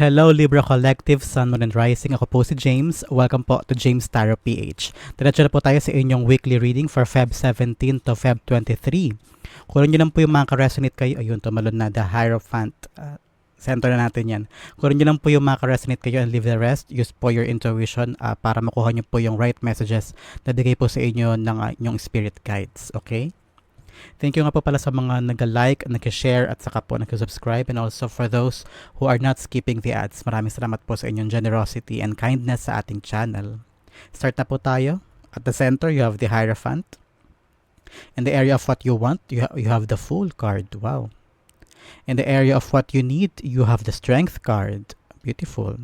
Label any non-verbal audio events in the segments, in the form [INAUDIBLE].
Hello Libra Collective, Sun, Moon, and Rising. Ako po si James. Welcome po to James Tarot PH. Diretso na po tayo sa inyong weekly reading for Feb 17 to Feb 23. Kung nyo lang po yung mga ka-resonate kayo, ayun, tumalon na, the Hierophant. Uh, center na natin yan. Kung nyo lang po yung mga ka-resonate kayo and leave the rest, use po your intuition uh, para makuha nyo po yung right messages na bigay po sa inyo ng uh, inyong spirit guides. Okay? Thank you nga po pala sa mga nag-like, nag-share at saka po nag-subscribe and also for those who are not skipping the ads. Maraming salamat po sa inyong generosity and kindness sa ating channel. Start na po tayo. At the center, you have the Hierophant. In the area of what you want, you, ha- you have the Fool card. Wow. In the area of what you need, you have the Strength card. Beautiful.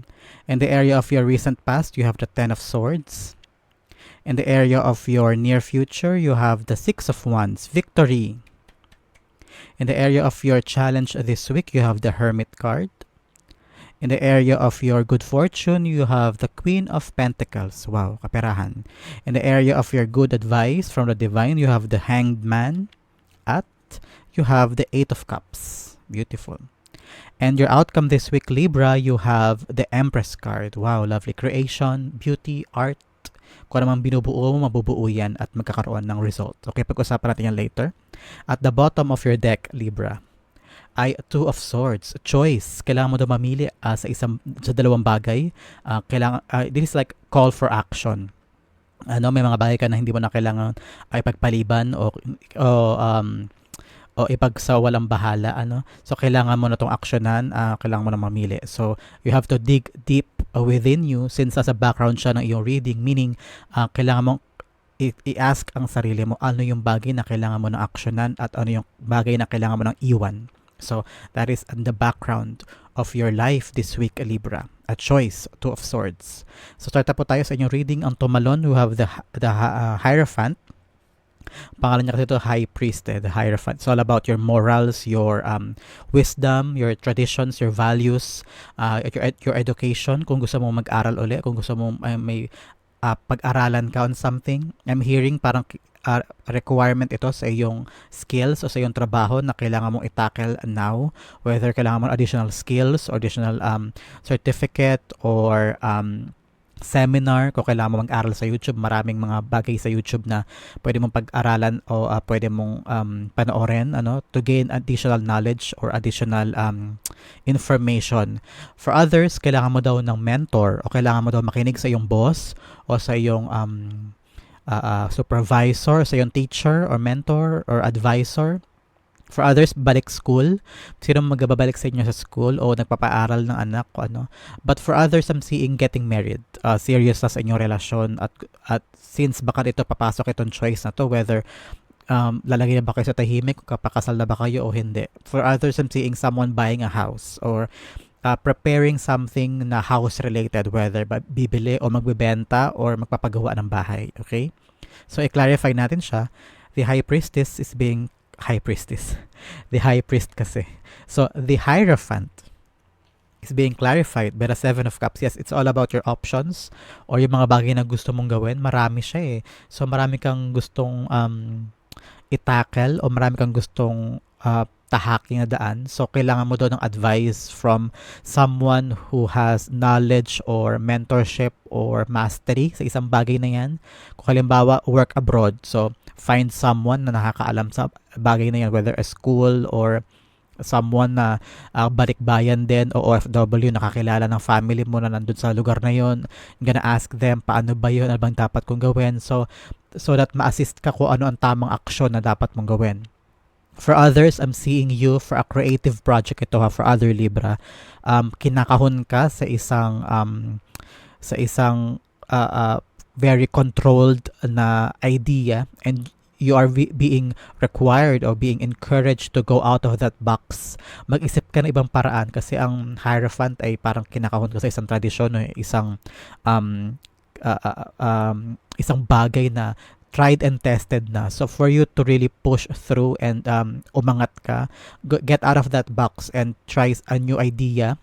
In the area of your recent past, you have the Ten of Swords. In the area of your near future, you have the Six of Wands, victory. In the area of your challenge this week, you have the Hermit card. In the area of your good fortune, you have the Queen of Pentacles. Wow, kaperahan. In the area of your good advice from the divine, you have the Hanged Man. At you have the Eight of Cups. Beautiful. And your outcome this week, Libra, you have the Empress card. Wow, lovely. Creation, beauty, art, kung ano man binubuo mo, mabubuo yan at magkakaroon ng result. Okay, pag-usapan natin yan later. At the bottom of your deck, Libra, ay Two of Swords. Choice. Kailangan mo daw uh, sa isang sa dalawang bagay. Uh, kailangan uh, this is like call for action. Ano, may mga bagay ka na hindi mo na kailangan ay pagpaliban o, o um, o ipag sa walang bahala ano? So kailangan mo na tong aksyonan uh, kailangan mo na mamili. So you have to dig deep uh, within you since sa background siya ng iyong reading. Meaning uh, kailangan mo i-ask ang sarili mo ano yung bagay na kailangan mo na aksyonan at ano yung bagay na kailangan mo nang iwan. So that is in the background of your life this week Libra a choice two of swords. So start po tayo sa inyong reading. Ang tumalon who have the the uh, hierophant Pangalan niya kasi ito High Priest, eh, the Hierophant. It's all about your morals, your um, wisdom, your traditions, your values, uh, your, your education. Kung gusto mo mag-aral uli, kung gusto mo uh, may uh, pag-aralan ka on something. I'm hearing parang uh, requirement ito sa iyong skills o sa iyong trabaho na kailangan mong itackle now. Whether kailangan mo additional skills additional um, certificate or um, seminar, kung kailangan mo mag-aral sa YouTube, maraming mga bagay sa YouTube na pwede mong pag-aralan o uh, pwede mong um, panoorin ano, to gain additional knowledge or additional um, information. For others, kailangan mo daw ng mentor o kailangan mo daw makinig sa iyong boss o sa iyong um, uh, uh, supervisor, sa iyong teacher or mentor or advisor For others, balik school. Sino magbabalik sa inyo sa school o nagpapaaral ng anak o ano. But for others, I'm seeing getting married. Uh, serious na sa inyong relasyon at, at since baka dito papasok itong choice na to, whether um, lalagay na ba kayo sa tahimik, kapakasal na ba kayo o hindi. For others, I'm seeing someone buying a house or uh, preparing something na house related, whether bibili o magbebenta or magpapagawa ng bahay. Okay? So, i-clarify natin siya. The high priestess is being high priestess. The high priest kasi. So, the Hierophant is being clarified by the Seven of Cups. Yes, it's all about your options or yung mga bagay na gusto mong gawin. Marami siya eh. So, marami kang gustong um, itackle o marami kang gustong uh, tahaking na daan. So, kailangan mo doon ng advice from someone who has knowledge or mentorship or mastery sa isang bagay na yan. Kung halimbawa, work abroad. So, find someone na nakakaalam sa bagay na yan, whether a school or someone na uh, balikbayan din o OFW nakakilala ng family mo na nandun sa lugar na yon gonna ask them paano ba yun ano bang dapat kong gawin so so that ma-assist ka kung ano ang tamang aksyon na dapat mong gawin For others, I'm seeing you for a creative project ito ha, for other Libra. Um, kinakahon ka sa isang um, sa isang uh, uh, very controlled na idea and you are be- being required or being encouraged to go out of that box. Mag-isip ka ng ibang paraan kasi ang Hierophant ay parang kinakahon ka sa isang tradisyon, no? isang um, uh, uh, um, isang bagay na tried and tested na. So for you to really push through and um, umangat ka, get out of that box and try a new idea.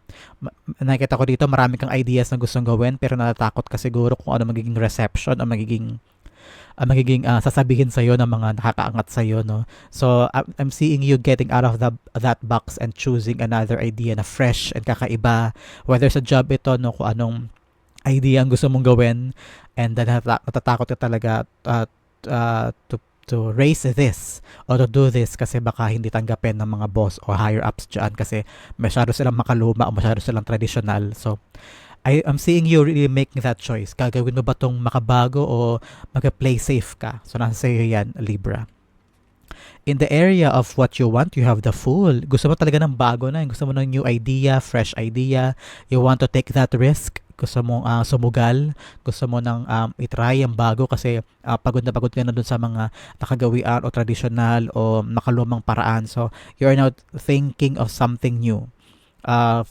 Nakita ko dito marami kang ideas na gustong gawin pero natatakot ka siguro kung ano magiging reception o magiging uh, magiging uh, sasabihin sa ng mga nakakaangat sa no so I'm, I'm seeing you getting out of the that box and choosing another idea na fresh and kakaiba whether sa job ito no kung anong idea ang gusto mong gawin and then natatakot ka talaga uh, uh, to to raise this or to do this kasi baka hindi tanggapin ng mga boss or higher ups dyan kasi masyado silang makaluma o masyado silang traditional. So, I, I'm seeing you really making that choice. Gagawin mo ba tong makabago o mag-play safe ka? So, nasa sa'yo yan, Libra. In the area of what you want, you have the fool. Gusto mo talaga ng bago na. Gusto mo ng new idea, fresh idea. You want to take that risk. Gusto mo uh, sumugal. Gusto mo nang um, itry ang bago kasi uh, pagod na pagod ka na dun sa mga nakagawian o traditional o makalumang paraan. So, you're now thinking of something new. Uh,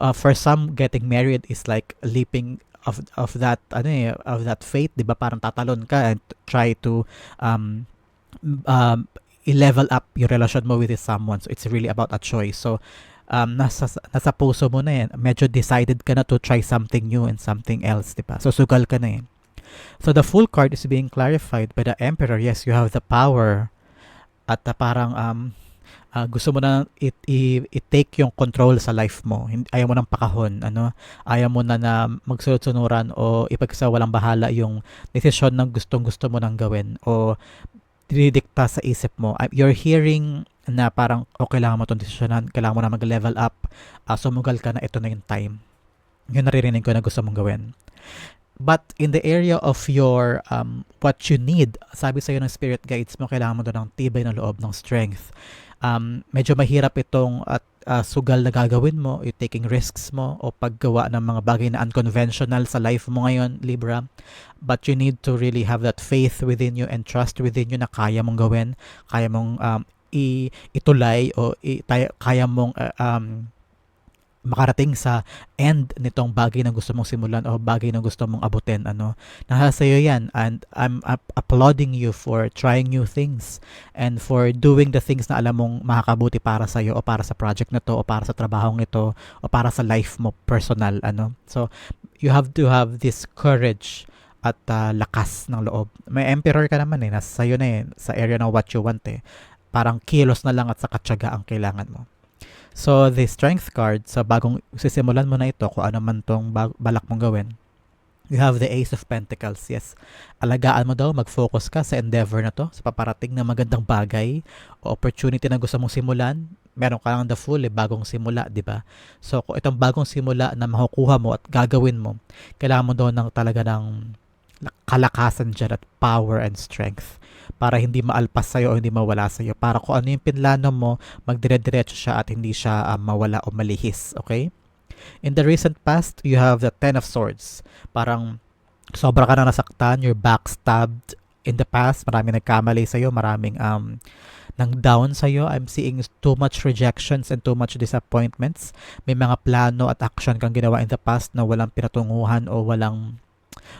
uh, for some getting married is like leaping of of that ano eh, of that faith 'di ba parang tatalon ka and try to um um i-level up yung relasyon mo with someone so it's really about a choice so um nasa nasa puso mo na yan medyo decided ka na to try something new and something else 'di ba so sugal ka na eh so the full card is being clarified by the emperor yes you have the power at uh, parang um uh, gusto mo na it, i, i-take yung control sa life mo. Ayaw mo nang pakahon, ano? Ayaw mo na na magsunod-sunuran o ipagsawalang bahala yung desisyon ng gustong-gusto mo nang gawin o dinidikta sa isip mo. You're hearing na parang okay lang mo itong desisyonan, kailangan mo na mag-level up, uh, sumugal ka na ito na yung time. Yun naririnig ko na gusto mong gawin. But in the area of your um, what you need, sabi sa iyo ng spirit guides mo, kailangan mo doon ng tibay ng loob, ng strength um, medyo mahirap itong at uh, sugal na gagawin mo, you taking risks mo o paggawa ng mga bagay na unconventional sa life mo ngayon, Libra. But you need to really have that faith within you and trust within you na kaya mong gawin, kaya mong um, i- itulay o i- kaya mong uh, um, makarating sa end nitong bagay na gusto mong simulan o bagay na gusto mong abutin ano? Nasa sa'yo yan and I'm applauding you for trying new things and for doing the things na alam mong makakabuti para sa iyo o para sa project na to o para sa trabahong ito o para sa life mo personal ano? So you have to have this courage at uh, lakas ng loob. May emperor ka naman eh. Nasa sa'yo na eh. Sa area ng what you want eh parang kilos na lang at sa katsaga ang kailangan mo So, the strength card, sa bagong sisimulan mo na ito, kung ano man tong balak mong gawin, you have the Ace of Pentacles. Yes, alagaan mo daw, mag-focus ka sa endeavor na to, sa paparating na magandang bagay o opportunity na gusto mong simulan. Meron ka lang the full, eh, bagong simula, di ba? So, kung itong bagong simula na makukuha mo at gagawin mo, kailangan mo daw ng talaga ng kalakasan dyan at power and strength para hindi maalpas sa'yo o hindi mawala sa'yo. Para kung ano yung pinlano mo, magdire-diretso siya at hindi siya um, mawala o malihis. Okay? In the recent past, you have the Ten of Swords. Parang sobra ka na nasaktan, you're backstabbed in the past, maraming nagkamali sa'yo, maraming um, nang down sa'yo. I'm seeing too much rejections and too much disappointments. May mga plano at action kang ginawa in the past na walang pinatunguhan o walang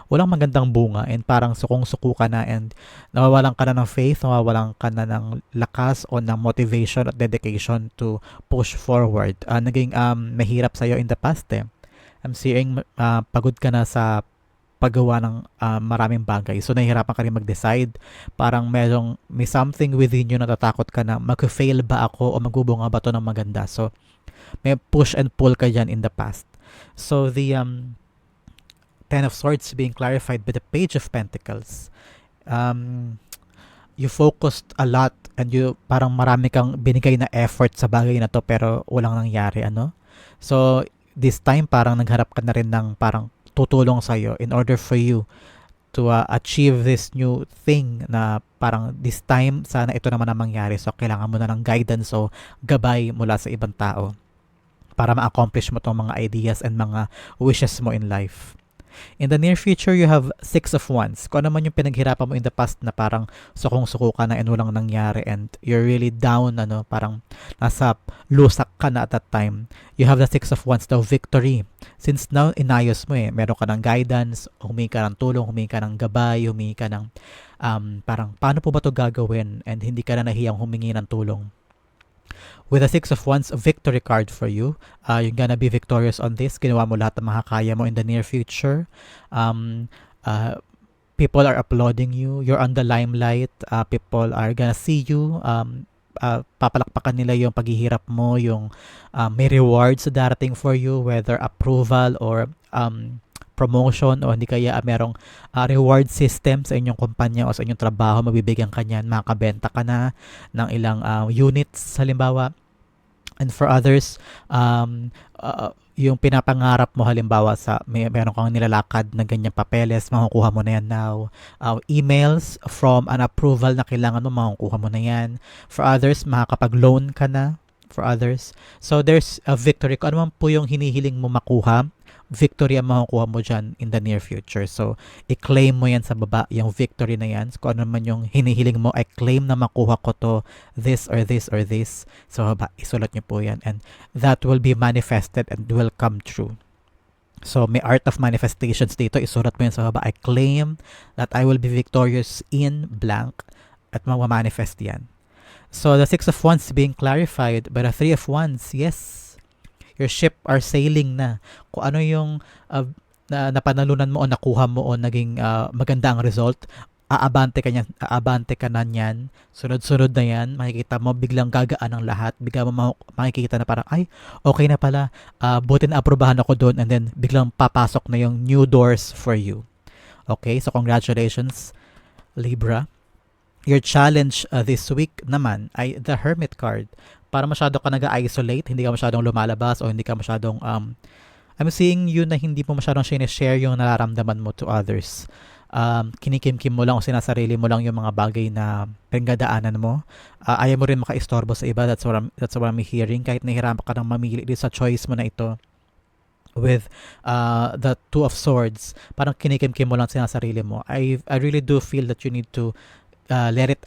walang magandang bunga and parang sukong-suko ka na and nawawalan ka na ng faith, nawawalan ka na ng lakas o ng motivation at dedication to push forward. Uh, naging um, mahirap sa'yo in the past eh. I'm seeing uh, pagod ka na sa paggawa ng uh, maraming bagay. So, nahihirapan ka rin mag-decide. Parang merong, may something within you na natatakot ka na mag-fail ba ako o magbubunga ba to ng maganda. So, may push and pull ka dyan in the past. So, the um, Ten of Swords being clarified by the Page of Pentacles. Um, you focused a lot and you parang marami kang binigay na effort sa bagay na to pero walang nangyari ano. So this time parang nagharap ka na rin ng parang tutulong sa iyo in order for you to uh, achieve this new thing na parang this time sana ito naman ang mangyari so kailangan mo na ng guidance o gabay mula sa ibang tao para ma-accomplish mo tong mga ideas and mga wishes mo in life. In the near future, you have six of wands. Kung ano man yung pinaghirapan mo in the past na parang sukong-suko ka na and walang nangyari and you're really down, ano, parang nasa lusak ka na at that time, you have the six of wands, the victory. Since now, inayos mo eh, meron ka ng guidance, humingi ka ng tulong, humingi ka ng gabay, humingi ka ng um, parang paano po ba to gagawin and hindi ka na nahiyang humingi ng tulong with a Six of Wands victory card for you. Uh, you're gonna be victorious on this. Ginawa mo lahat ng makakaya mo in the near future. Um, uh, people are applauding you, you're on the limelight, uh, people are gonna see you, um, uh, papalakpakan nila yung paghihirap mo, yung uh, may rewards darating for you, whether approval or um, promotion o hindi kaya uh, merong uh, reward system sa inyong kumpanya o sa inyong trabaho, mabibigyan ka niyan, makakabenta ka na ng ilang uh, units halimbawa. And for others, um, uh, yung pinapangarap mo halimbawa sa may meron kang nilalakad na ganyang papeles, makukuha mo na yan now. Uh, emails from an approval na kailangan mo, makukuha mo na yan. For others, makakapag-loan ka na for others. So there's a victory. Kung ano man po yung hinihiling mo makuha, victory ang makukuha mo dyan in the near future. So, i-claim mo yan sa baba, yung victory na yan. Kung ano man yung hinihiling mo, I claim na makuha ko to, this or this or this. So, baba, isulat nyo po yan. And that will be manifested and will come true. So, may art of manifestations dito. Isulat mo yan sa baba. I claim that I will be victorious in blank at mamanifest yan. So, the Six of Wands being clarified by the Three of Wands. Yes, your ship are sailing na. Kung ano yung uh, na napanalunan mo o nakuha mo o naging uh, maganda ang result, aabante ka niyan, aabante ka na niyan, sunod-sunod na yan, makikita mo biglang gagaan ang lahat, bigla mo makikita na parang, ay, okay na pala, uh, buti na aprobahan ako doon, and then biglang papasok na yung new doors for you. Okay, so congratulations, Libra. Your challenge uh, this week naman ay the Hermit card para masyado ka nag-isolate, hindi ka masyadong lumalabas o hindi ka masyadong um, I'm seeing you na hindi mo masyadong share yung nararamdaman mo to others. Um, kinikimkim mo lang o sinasarili mo lang yung mga bagay na pinagdaanan mo. Uh, ayaw mo rin makaistorbo sa iba. That's what I'm, that's what I'm hearing. Kahit nahirapan ka nang mamili sa choice mo na ito with uh, the Two of Swords, parang kinikimkim mo lang sinasarili mo. I, I really do feel that you need to uh, let it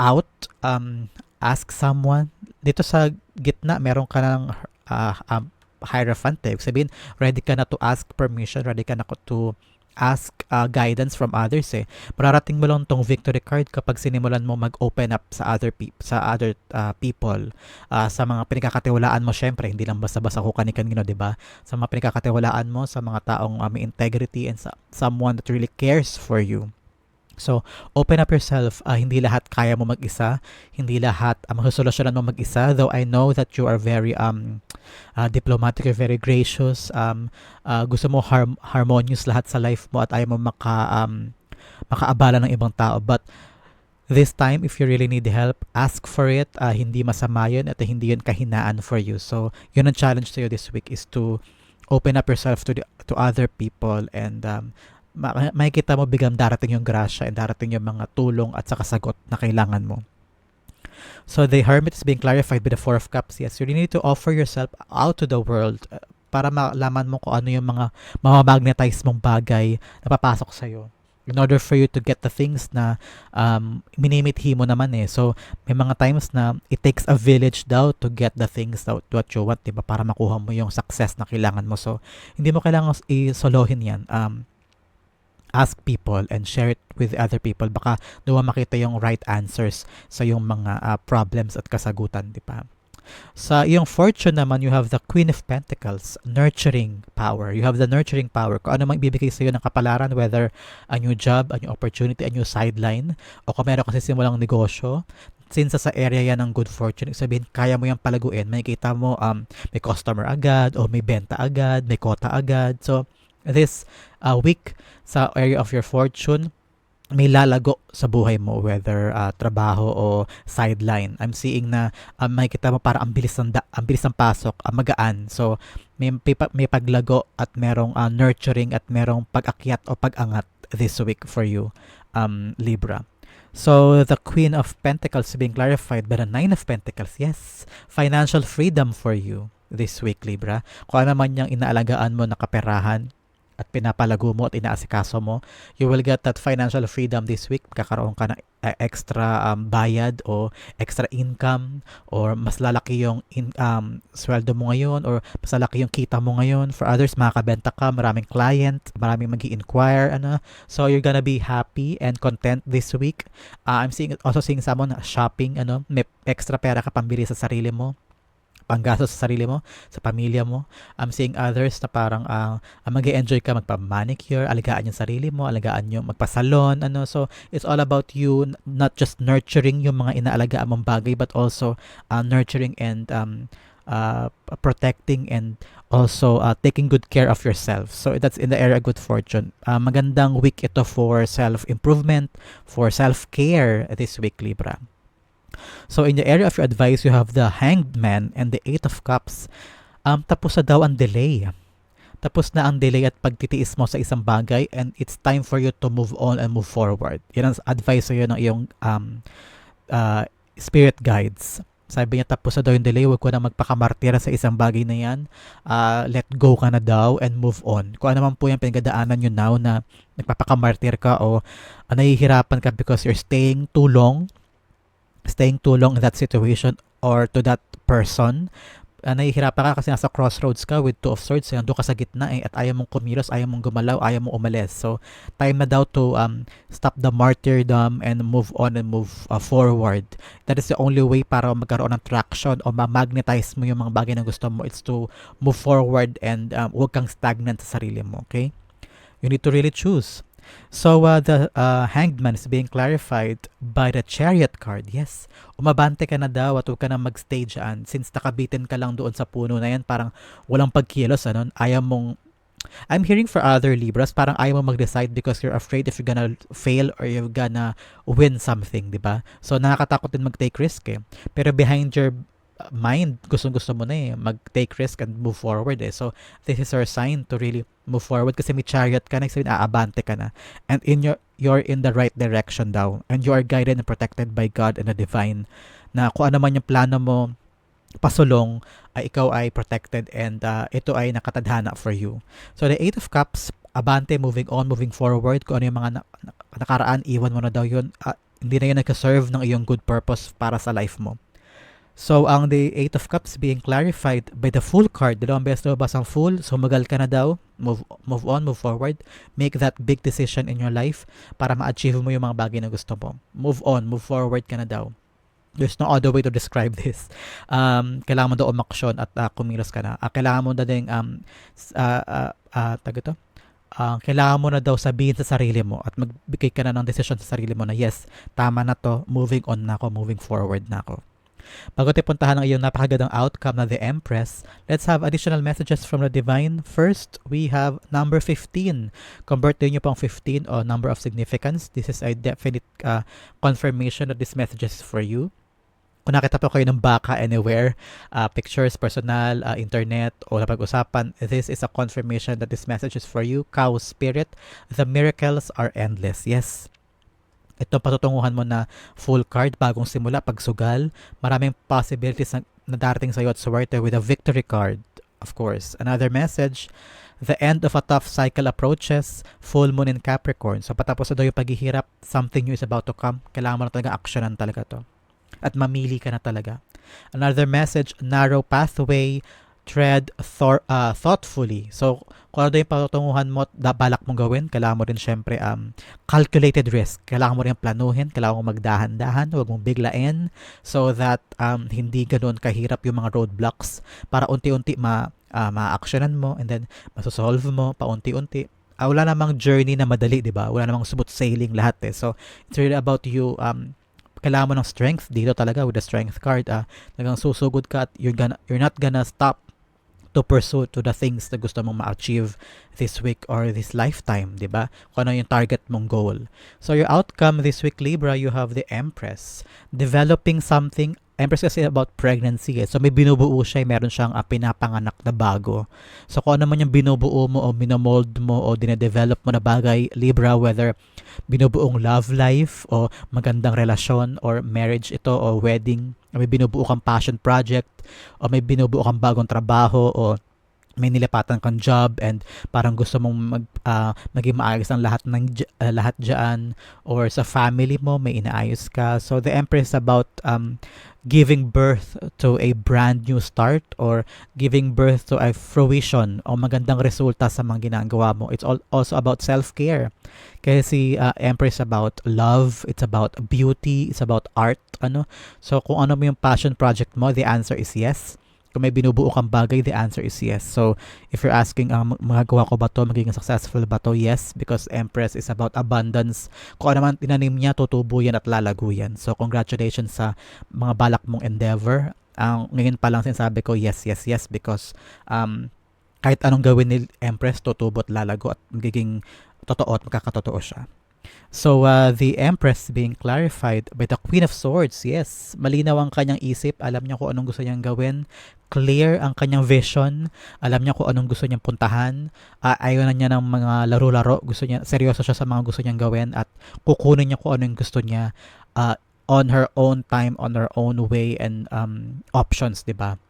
out. Um, ask someone. Dito sa gitna, meron ka ng uh, um, hierophant. Eh. Sabihin, ready ka na to ask permission, ready ka na to ask uh, guidance from others eh. Mararating mo lang tong victory card kapag sinimulan mo mag-open up sa other pe- sa other uh, people uh, sa mga pinagkakatiwalaan mo syempre hindi lang basta-basta ko kanikan-gino 'di ba sa mga pinagkakatiwalaan mo sa mga taong um, integrity and sa someone that really cares for you So, open up yourself. Uh, hindi lahat kaya mo mag-isa. Hindi lahat uh, masosolusyonan mo mag-isa. Though I know that you are very um, uh, diplomatic, you're very gracious. Um, uh, gusto mo har- harmonious lahat sa life mo at ayaw mo maka, um, makaabala ng ibang tao. But this time, if you really need help, ask for it. Uh, hindi masama yun at hindi yun kahinaan for you. So, yun ang challenge to you this week is to open up yourself to the, to other people and um, makikita mo biglang darating yung grasya and darating yung mga tulong at saka sagot na kailangan mo. So the hermit is being clarified by the four of cups. Yes, you need to offer yourself out to the world uh, para malaman mo kung ano yung mga mamamagnetize mong bagay na papasok sa'yo in order for you to get the things na um, minimithi mo naman eh. So, may mga times na it takes a village daw to get the things that what you want, diba? Para makuha mo yung success na kailangan mo. So, hindi mo kailangan isolohin yan. Um, ask people and share it with other people. Baka doon makita yung right answers sa yung mga uh, problems at kasagutan, di ba? Sa iyong fortune naman, you have the Queen of Pentacles, nurturing power. You have the nurturing power. Kung ano mang ibibigay sa iyo ng kapalaran, whether a new job, a new opportunity, a new sideline, o kung meron kasi simulang negosyo, since sa area yan ng good fortune, sabihin, kaya mo yung palaguin, makikita mo um, may customer agad, o may benta agad, may kota agad. So, this uh, week sa area of your fortune, may lalago sa buhay mo whether uh, trabaho o sideline. I'm seeing na um, makikita mo para ang bilis ng da- ang bilis ng pasok, ang magaan. So may may paglago at merong uh, nurturing at merong pag-akyat o pag-angat this week for you um Libra. So the Queen of Pentacles being clarified by the Nine of Pentacles. Yes, financial freedom for you this week Libra. Kung ano man yung inaalagaan mo na kaperahan, at pinapalago mo at inaasikaso mo, you will get that financial freedom this week. Kakaroon ka ng uh, extra um, bayad o extra income or mas lalaki yung in, um, sweldo mo ngayon or mas lalaki yung kita mo ngayon. For others, makakabenta ka, maraming client, maraming mag inquire ano. So, you're gonna be happy and content this week. Uh, I'm seeing also seeing someone shopping, ano, may extra pera ka pambili sa sarili mo panggastos sa sarili mo, sa pamilya mo. I'm seeing others na parang uh, mag enjoy ka magpa-manicure, alagaan yung sarili mo, alagaan yung magpa-salon, ano. So, it's all about you not just nurturing yung mga inaalagaan mong bagay but also uh, nurturing and um, uh, protecting and also uh, taking good care of yourself. So that's in the area good fortune. Uh, magandang week ito for self-improvement, for self-care this week, Libra. So in the area of your advice, you have the Hanged Man and the Eight of Cups. Um, tapos na daw ang delay. Tapos na ang delay at pagtitiis mo sa isang bagay and it's time for you to move on and move forward. Yan ang advice sa'yo ng iyong um, uh, spirit guides. Sabi niya, tapos na daw yung delay, huwag ko na magpakamartira sa isang bagay na yan. Uh, let go ka na daw and move on. Kung ano man po yung pinagdaanan nyo now na nagpapakamartir ka o uh, nahihirapan ka because you're staying too long staying too long in that situation or to that person, uh, nahihirapan ka kasi nasa crossroads ka with two of swords, eh, doon ka sa gitna eh, at ayaw mong kumilos, ayaw mong gumalaw, ayaw mong umalis. So, time na daw to um, stop the martyrdom and move on and move uh, forward. That is the only way para magkaroon ng traction o ma-magnetize mo yung mga bagay na gusto mo. It's to move forward and um, huwag kang stagnant sa sarili mo, okay? You need to really choose. So uh, the uh, hanged man is being clarified by the chariot card. Yes, umabante ka na daw at huwag ka na magstay dyan. Since nakabitin ka lang doon sa puno na yan, parang walang pagkilos. Ano? Ayaw mong I'm hearing for other Libras, parang ayaw mo mag-decide because you're afraid if you're gonna fail or you're gonna win something, di ba? So, nakakatakot din mag-take risk eh. Pero behind your mind, gustong-gusto mo na eh, mag-take risk and move forward eh. So, this is your sign to really move forward kasi may chariot ka na, sabihin, aabante ka na. And in your, you're in the right direction daw. And you are guided and protected by God and the divine na kung ano man yung plano mo, pasulong, ay ikaw ay protected and uh, ito ay nakatadhana for you. So, the Eight of Cups, abante, moving on, moving forward, kung ano yung mga na, nakaraan, iwan mo na daw yun. Uh, hindi na yun nagka-serve ng iyong good purpose para sa life mo. So, ang the Eight of Cups being clarified by the Fool card. Dalawang beses lumabas ang Fool. So, magal ka na daw. Move, move on, move forward. Make that big decision in your life para ma-achieve mo yung mga bagay na gusto mo. Move on, move forward ka na daw. There's no other way to describe [LAUGHS] this. Um, kailangan mo daw umaksyon at uh, kumilos ka na. Uh, kailangan mo na din, um, uh, uh, uh? Uh, kailangan mo na daw sabihin sa sarili mo at magbigay ka na ng decision sa sarili mo na yes, tama na to, moving on na ako, moving forward na ako. Bago tayo puntahan ng iyong napakagandang outcome na the Empress, let's have additional messages from the Divine. First, we have number 15. Convert din nyo pong 15 o number of significance. This is a definite uh, confirmation that this message is for you. Kung nakita po kayo ng baka anywhere, uh, pictures, personal, uh, internet, o napag-usapan, this is a confirmation that this message is for you. Cow spirit, the miracles are endless. Yes, ito patutunguhan mo na full card, bagong simula, pagsugal, maraming possibilities na, na darating sa iyo at swerte with a victory card, of course. Another message, the end of a tough cycle approaches, full moon in Capricorn. So patapos na daw yung paghihirap, something new is about to come. Kailangan mo na talaga actionan talaga to. At mamili ka na talaga. Another message, narrow pathway, tread thor- uh, thoughtfully. So, kung ano yung patutunguhan mo at balak mong gawin, kailangan mo rin syempre um, calculated risk. Kailangan mo rin planuhin, kailangan mo magdahan-dahan, huwag mong biglain so that um, hindi ganoon kahirap yung mga roadblocks para unti-unti ma, uh, ma-actionan mo and then masosolve mo paunti-unti. Uh, wala namang journey na madali, di ba? Wala namang smooth sailing lahat eh. So, it's really about you um, kailangan mo ng strength dito talaga with the strength card ah talagang susugod ka at you're gonna you're not gonna stop to pursue to the things na gusto mong ma-achieve this week or this lifetime, di ba? Kung ano yung target mong goal. So your outcome this week, Libra, you have the Empress. Developing something Empress kasi about pregnancy eh. So may binubuo siya, meron siyang uh, pinapanganak na bago. So kung ano man yung binubuo mo o minomold mo o dinedevelop mo na bagay, Libra, whether binubuong love life o magandang relasyon or marriage ito o wedding, may binubuo kang passion project o may binubuo kang bagong trabaho o may nilipatan kang job and parang gusto mong mag, uh, maging maayos ang lahat ng uh, lahat diyan or sa family mo may inaayos ka so the empress about um giving birth to a brand new start or giving birth to a fruition o magandang resulta sa mga ginagawa mo. It's all, also about self-care. Kasi si uh, Empress about love, it's about beauty, it's about art, ano. So kung ano mo yung passion project mo, the answer is yes. Kung may binubuo kang bagay, the answer is yes. So, if you're asking, um, magagawa ko ba to, magiging successful ba to? Yes, because Empress is about abundance. Kung ano man tinanim niya, tutubo yan at lalago yan. So, congratulations sa mga balak mong endeavor. Ang ngayon pa lang sinasabi ko, yes, yes, yes, because um, kahit anong gawin ni Empress, tutubo at lalago at magiging totoo at magkakatotoo siya. So, uh, the Empress being clarified by the Queen of Swords. Yes, malinaw ang kanyang isip. Alam niya kung anong gusto niyang gawin. Clear ang kanyang vision. Alam niya kung anong gusto niyang puntahan. Uh, ayaw na niya ng mga laro-laro. Gusto niya, seryoso siya sa mga gusto niyang gawin at kukunin niya kung anong gusto niya uh, on her own time, on her own way and um, options, di ba?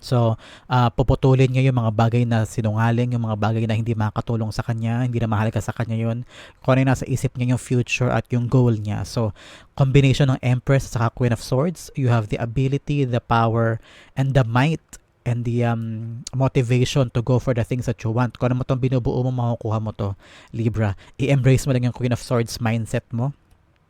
So, uh, puputulin niya yung mga bagay na sinungaling, yung mga bagay na hindi makakatulong sa kanya, hindi na mahalaga sa kanya yun. Kung ano nasa isip niya yung future at yung goal niya. So, combination ng Empress at Queen of Swords, you have the ability, the power, and the might and the um, motivation to go for the things that you want. Kung ano mo itong binubuo mo, makukuha mo to, Libra. I-embrace mo lang yung Queen of Swords mindset mo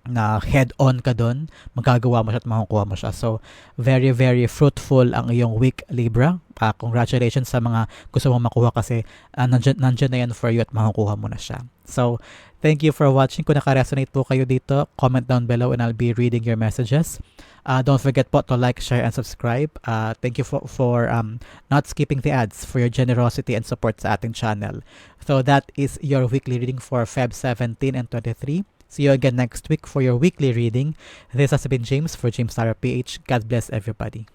na head-on ka doon, magagawa mo siya at makukuha mo siya. So, very, very fruitful ang iyong week, Libra. Uh, congratulations sa mga gusto mong makuha kasi uh, nandyan, nandyan na yan for you at makukuha mo na siya. So, thank you for watching. Kung naka-resonate po kayo dito, comment down below and I'll be reading your messages. Uh, don't forget po to like, share, and subscribe. Uh, thank you for, for um, not skipping the ads, for your generosity and support sa ating channel. So, that is your weekly reading for Feb 17 and 23. See you again next week for your weekly reading. This has been James for James Tara PH. God bless everybody.